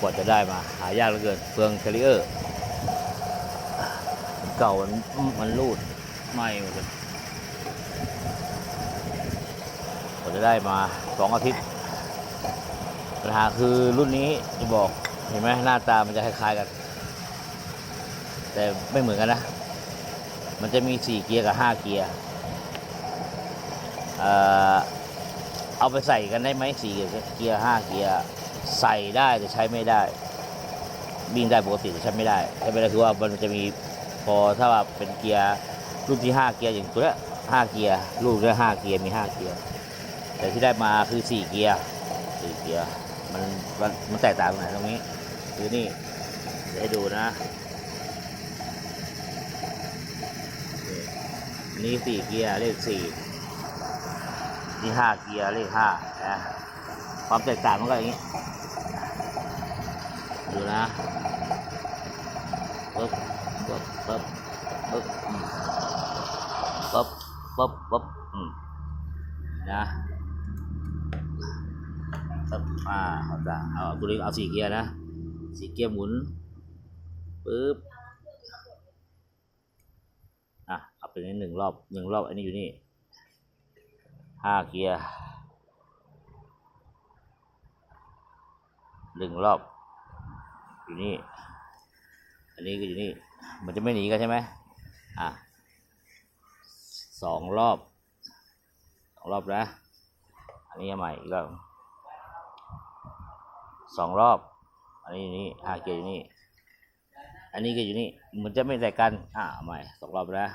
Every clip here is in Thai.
กว่าจะได้มา หายากเหลือเกินเฟืองแคริเออร์เก่ามันมันรูดไหม่หมดเลยกว่าจะได้มาสองอาทิตย์ปัญหาคือรุ่นนี้จะบอกเห็นไหมหน้าตามันจะคล้ายๆกัน แต่ไม่เหมือนกันนะ มันจะมีสี่เกียร์กับห้าเกียร์เอ่อเอาไปใส่กันได้ไหมสี่เกียร์ห้าเกียร์ ใส่ได้แต่ใช้ไม่ได้วิ่งได้ปกติแต่ใช้ไม่ได้ใช้ไม่ได้คือว่ามันจะมีพอถ้าว่าเป็นเกียร์รุ่นที่ห้าเกียร์อย่างตัวเนี้ยห้าเกียร์ลูกเนี้ยห้าเกียร์มีห้าเกียร์แต่ที่ได้มาคือสี่เกียร์สี่เกียร์มันมันมันแตกต่างตรงไหนตรงนี้คือนี่เดี๋ยวให้ดูนะนี่สี่เกียร์เลขสี่นี่ห้าเกียร์เลขห้านะความแตกต่างมันก็อย่างนี้ ดูนะปึ๊บปึ๊บปึ๊บปึ๊บอืมปึ๊บปึ๊บปึ๊บอืมนะปึ๊บอ่าเอาจ้ะเอาตัวนี้เอาสี่เกียร์นะสี่เกียร์หมุนปึ๊บอะเอาไปนี้หนึ่งรอบหนึ่งรอบอันนี้อยู่นี่ห้าเกียร์หนึ่งรอบ อยู่นี่ อันนี้ก็อยู่นี่ มันจะไม่หนีกันใช่ไหมอะสองรอบสองรอบนะ อันนี้ใหม่อีกรอบสองรอบ อันนี้อยู่นี่ห้าเกียร์อยู่นี่ อันนี้ก็อยู่นี่ มันจะไม่แตกกัน อ่าใหม่สองรอบนะ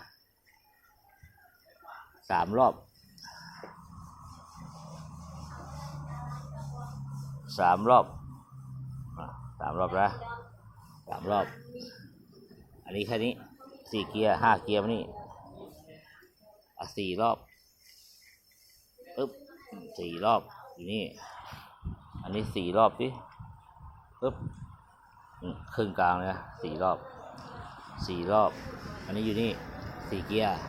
สามรอบสามรอบ สามรอบนะสามรอบ อันนี้แค่นี้สี่เกียร์ห้าเกียร์มานี่อะสี่รอบปึ๊บสี่รอบอยู่นี่ อันนี้สี่รอบสิปึ๊บครึ่งกลางเลยนะสี่รอบสี่รอบ อันนี้อยู่นี่สี่เกียร์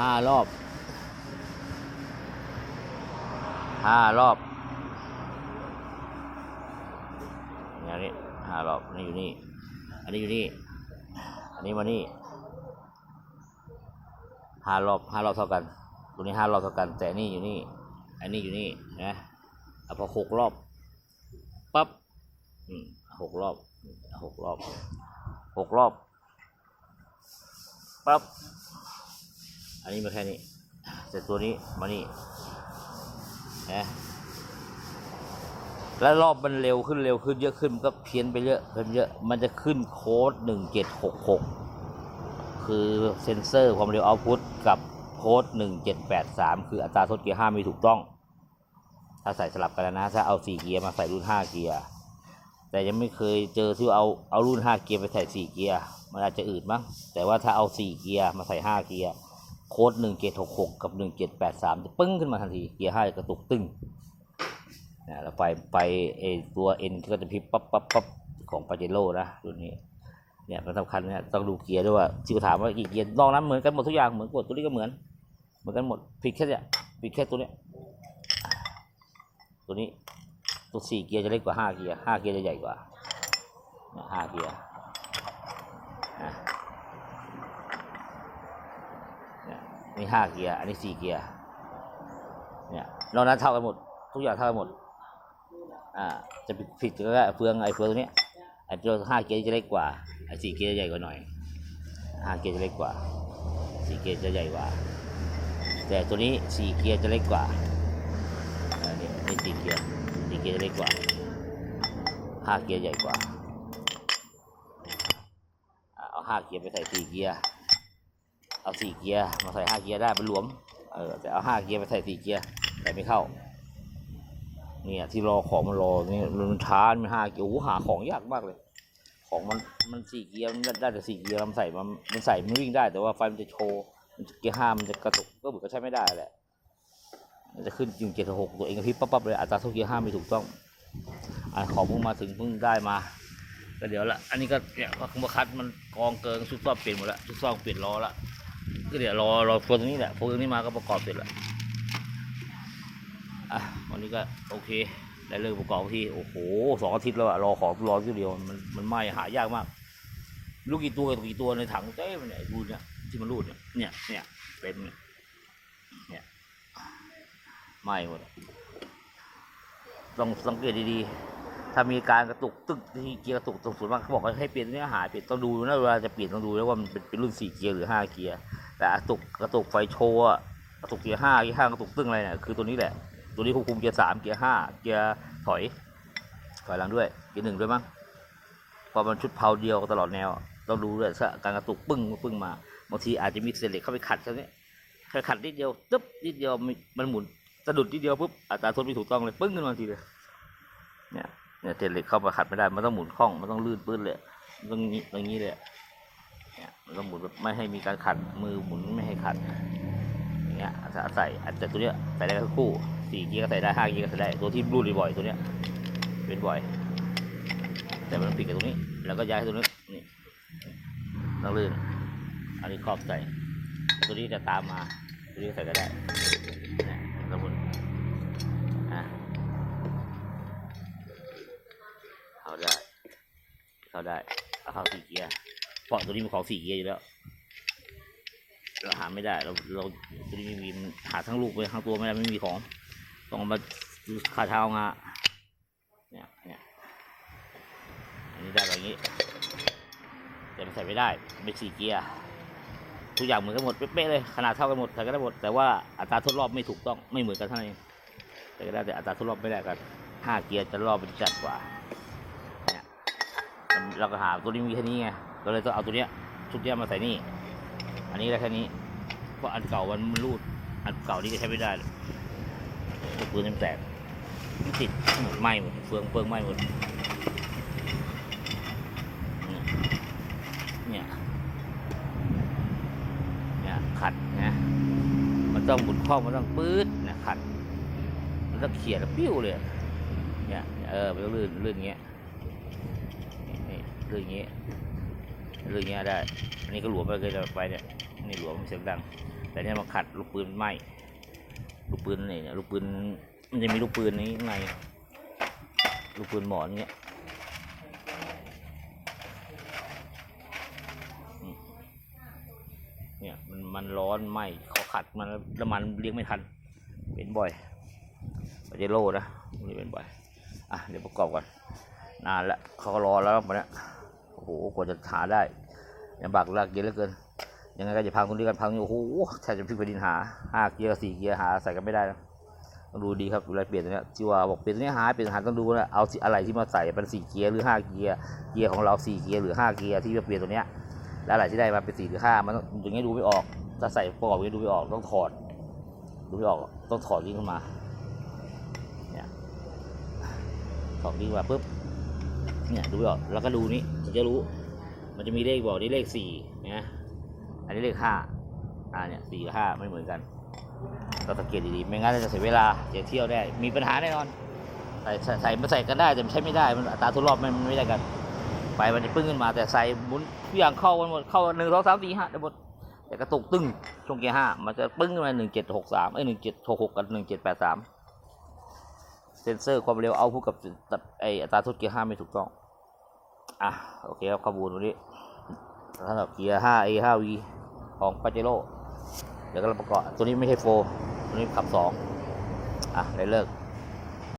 ห้ารอบห้ารอบ อย่าห้ารอบอันนี้อยู่นี่ อันนี้อยู่นี่ อันนี้มานี่ห้ารอบห้ารอบเท่ากัน ตัวนี้ห้ารอบเท่ากัน แต่นี่อยู่นี่ อันนี้อยู่นี่นะอะพอหกรอบปั๊บหกรอบหกรอบหกรอบปั๊บอันนี้มาแค่นี้แต่ตัวนี้มานี่นะ แล้วรอบมันเร็วขึ้นเร็วขึ้นเยอะขึ้นมันก็เพี้ยนไปเยอะเพิ่มเยอะมันจะขึ้นโค้ดหนึ่งเจ็ดหกหกคือเซนเซอร์ความเร็วเอาพุตกับโค้ดหนึ่งเจ็ดแปดสามคืออัตราทดเกียร์ห้าไม่ถูกต้อง ถ้าใส่สลับกันนะ ถ้าเอาสี่เกียร์มาใส่รุ่นห้าเกียร์แต่ยังไม่เคยเจอที่เอาเอารุ่นห้าเกียร์ไปใส่สี่เกียร์มันอาจจะอืดมั้งแต่ว่าถ้าเอาสี่เกียร์มาใส่ห้าเกียร์โค้ดหนึ่งเจ็ดหกหกกับหนึ่งเจ็ดแปดสามจะปึ้งขึ้นมาทันทีเกียร์ห้ากระตุกตึ้ง นะแล้วไฟไฟไอตัวเอ็นก็จะพิบปั๊บปั๊บปั๊บของปาเจโร่นะรุ่นนี้เนี่ยมันสำคัญเนี่ยต้องดูเกียร์ด้วยว่าที่ถามว่ากี่เกียร์นอกนั้นเหมือนกันหมดทุกอย่างเหมือนกดตัวนี้ก็เหมือน เหมือนกันหมดผิดแค่เนี่ยผิดแค่ตัวเนี้ยตัวนี้ตัวสี่เกียร์จะเล็กกว่าห้าเกียร์ห้าเกียร์จะใหญ่กว่าห้าเกียร์เนี่ยนี่ห้าเกียร์ อันนี้สี่เกียร์ เนี่ยนอกนั้นเท่ากันหมด ทุกอย่างเท่ากันหมด อ่าจะผิดก็เฟืองไอ้เฟืองตัวนี้ไอ้ตัวห้าเกียร์จะเล็กกว่าไอ้สี่เกียร์จะใหญ่กว่าหน่อยห้าเกียร์จะเล็กกว่าสี่เกียร์จะใหญ่กว่า แต่ตัวนี้สี่เกียร์จะเล็กกว่าอันนี้นี่สี่เกียร์สี่เกียร์จะเล็กกว่าห้าเกียร์ใหญ่กว่าเอาห้าเกียร์ไปใส่สี่เกียร์เอาสี่เกียร์มาใส่ห้าเกียร์ได้มันหลวมเออแต่เอาห้าเกียร์ไปใส่สี่เกียร์ใส่ไม่เข้า เนี่ย ที่รอของมันรอนี่มันช้ามันห้าเกียร์โอ้โหหาของยากมากเลย ของมันมันสี่เกียร์มันได้แต่สี่เกียร์มันใส่มันมันใส่มันวิ่งได้ แต่ว่าไฟมันจะโชว์มันเกียร์ห้ามันจะกระตุกก็เหมือนกับใช้ไม่ได้แหละมันจะขึ้นอยู่เจ็ดหกตัวเองพริบปั๊บปั๊บเลยอัตราเท่าเกียร์ห้าไม่ถูกต้องอ่าของเพิ่งมาถึงเพิ่งได้มาก็เดี๋ยวละอันนี้ก็เนี่ยพอคัดมันกองเกินชุดซ่อมเปลี่ยนหมดละชุดซ่อมเปลี่ยนล้อละก็เดี๋ยวรอรอตัวตรงนี้แหละพวกนี้มาก็ประกอบเสร็จละ อะวันนี้ก็โอเค ได้เลิกประกอบที่โอ้โหสองอาทิตย์แล้วอะรอของรอทีเดียวมันมันไหม้หายากมาก ลูกกี่ตัวกี่ตัวในถังเต้มันเนี่ยรูเนี่ยที่มันรูดเนี่ยเนี่ยเนี่ยเป็นเนี่ยเนี่ยไหม้หมดต้องสังเกตดีๆ ถ้ามีการกระตุกตึกที่เกียร์กระตุกตรงส่วนมากเขาบอกให้เปลี่ยนเนื้อหาเปลี่ยนต้องดูนะเวลาจะเปลี่ยนต้องดูแล้วว่ามันเป็นเป็นรุ่นสี่เกียร์หรือห้าเกียร์แต่กระตุกกระตุกไฟโชว์กระตุกเกียร์ห้าเกียร์ห้ากระตุกตึ้งอะไรเนี่ยคือตัวนี้แหละ ตัวนี้ควบคุมเกียร์สามเกียร์ห้าเกียร์ถอย ถอยหลังด้วย เกียร์หนึ่งด้วยมั้งพอมันชุดเพาเดียวตลอดแนวต้องดูด้วยถ้าการกระตุกปึ้งปึ้งมาบางทีอาจจะมีเศษเหล็กเข้าไปขัดแค่นี้แค่ขัดนิดเดียวตึ๊บนิดเดียวมันหมุนสะดุดนิดเดียวปุ๊บอัตราทดไม่ถูกต้องเลยปึ้งขึ้นมาทีเลยเนี่ยเนี่ยเศษเหล็กเข้ามาขัดไม่ได้มันต้องหมุนคล่องมันต้องลื่นปื้นเลยต้องงี้อย่างนี้เลยเนี่ยมันต้องหมุนแบบไม่ให้มีการขัดมือหมุนไม่ให้ขัดอย่างเงี้ยถ้าใส่อาจจะตัวเนี้ยใส่ได้ทั้งคู่ สี่เกียร์ก็ใส่ได้ห้าเกียร์ก็ใส่ได้ตัวที่รูดบ่อยๆตัวเนี้ยเป็นบ่อย แต่มันผิดกับตรงนี้ แล้วก็ย้ายตัวนี้นี่ต้องลื่นอันนี้ครอบใส่ตัวนี้จะตามมาตัวนี้ใส่ก็ได้เนี่ยต้องหมุนอะเข้าได้เข้าได้เอาเข้าสี่เกียร์เพราะตัวนี้มันของสี่เกียร์อยู่แล้วเราหาไม่ได้เราเราตัวนี้มีหาทั้งลูกไปทั้งตัวไม่ได้ไม่มีของ งเอามาดูคาเท้างาเนี่ยเนี่ยอันนี้ได้แบบนี้แต่มันใส่ไม่ได้เป็นสี่เกียร์ทุกอย่างเหมือนกันหมดเป๊ะๆเลยขนาดเท่ากันหมดใส่กันได้หมด แต่ว่าอัตราทดรอบไม่ถูกต้องไม่เหมือนกันเท่านั้นเองแต่ก็ได้แต่อัตราทดรอบไม่ได้กันห้าเกียร์จะรอบเป็นจัดกว่าเนี่ยเราก็หาตัวนี้มีแค่นี้ไงก็เลยต้องเอาตัวเนี้ยชุดเนี้ยมาใส่นี่ อันนี้ได้แค่นี้เพราะอันเก่ามันมันรูดอันเก่านี่ก็ใช้ไม่ได้เลย ลูกปืนมันแตกมันติดหมดไหม้หมดเฟืองเฟืองไหม้หมดเนี่ยเนี่ยขัดนะมันต้องหมุนคล้องมันต้องปื๊ดนะขัด มันต้องเขี่ยแล้วปิ้วเลยเนี่ยเออมันลื่นลื่นอย่างเงี้ยนี่ลื่นอย่างเงี้ยเรื่องเงี้ยได้อันนี้ก็หลวมไปเลยไปเนี่ยนี่หลวมเสียงดัง แต่เนี่ยมาขัดลูกปืนไหม้ ลูกปืนนี่เนี่ยลูกปืนมันจะมีลูกปืนนี้ข้างในลูกปืนหมอนเงี้ยเนี่ยมันมันร้อนไหมเขาขัดมันแล้วมันเลี้ยงไม่ทันเป็นบ่อยปาเจโร่นะนี่เป็นบ่อยอะเดี๋ยวประกอบก่อนนานละเขาก็รอแล้ววันเนี้ยโอ้โหกว่าจะหาได้ลำบากลากเย็นเหลือเกิน ยังไงก็จะพังตรงนี้กันพังอยู่โอ้โหแทบจะพลิกแผ่นดินหาห้าเกียร์สี่เกียร์หาใส่กันไม่ได้นะต้องดูดีครับเวลาเปลี่ยนตัวเนี้ยที่ว่าบอกเปลี่ยนตัวนี้หายเปลี่ยนหาต้องดูนะเอาอะไรที่มาใส่เป็นสี่เกียร์หรือห้าเกียร์เกียร์ของเราสี่เกียร์หรือห้าเกียร์ที่จะเปลี่ยนตัวเนี้ยแล้วอะไรที่ได้มาเป็นสี่หรือห้ามันอย่างเงี้ดูไม่ออกถ้าใส่ประกอบอย่างงี้ดูไม่ออกต้องถอด ดูไม่ออกต้องถอดลิงก์ขึ้นมาเนี่ยถอดลิงก์มาปุ๊บเนี่ยดูไม่ออกแล้วก็ดูนี้ถึงจะรู้ มันจะมีเลขบอกนี่เลขสี่นะ อันนี้เลขห้าอ่าเนี่ยสี่กับห้าไม่เหมือนกันก็สังเกตดีๆ ไม่งั้นจะเสียเวลาเสียเที่ยวได้ มีปัญหาแน่นอนใส่ใส่ใส่มาใส่กันได้แต่ใช้ไม่ได้ มันอัตราทดรอบมันไม่ได้กัน ไปมันจะปึ้งขึ้นมาแต่ใส่หมุนทุกอย่างเข้ากันหมด เข้าหนึ่งสองสามสี่ห้าได้หมด แต่กระตุกตึ้งช่วงเกียร์ห้ามันจะปึ้งขึ้นมาหนึ่งเจ็ดหกสามเอ้ยหนึ่งเจ็ดหกหกกับหนึ่งเจ็ดแปดสามเซนเซอร์ความเร็วเอาพูดกับไออัตราทดเกียร์ห้าไม่ถูกต้อง อะโอเคครับข้อมูลวันนี้ สำหรับเกียร์ 5A 5V ของปาเจโร่เดี๋ยวก็เราประกอบตัวนี้ไม่ใช่โฟร์ตัวนี้ขับ 2 อะได้เลิก